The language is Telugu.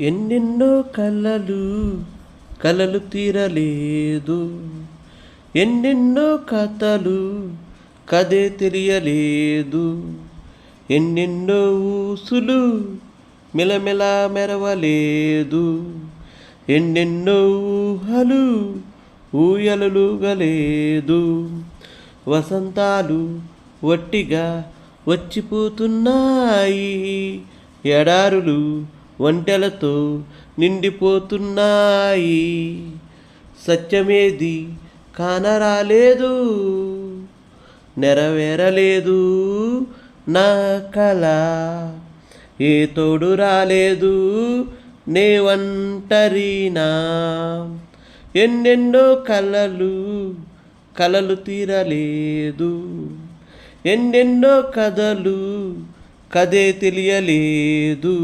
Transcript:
ఎన్నెన్నో కలలు కలలు తీరలేదు. ఎన్నెన్నో కథలు కదే తెలియలేదు. ఎన్నెన్నో ఊసులు మెలమెల మెరవలేదు. ఎన్నెన్నో ఊహలు ఊయలలుగలేదు. వసంతాలు వట్టిగా వచ్చిపోతున్నాయి. ఎడారులు ఒంటెలతో నిండిపోతున్నాయి. సత్యమేది కానరాలేదు నెరవేరలేదు నా కల. ఏ తోడు రాలేదు నే ఒంటరినా. ఎన్నెన్నో కలలు కలలు తీరలేదు. ఎన్నెన్నో కథలు కదే తెలియలేదు.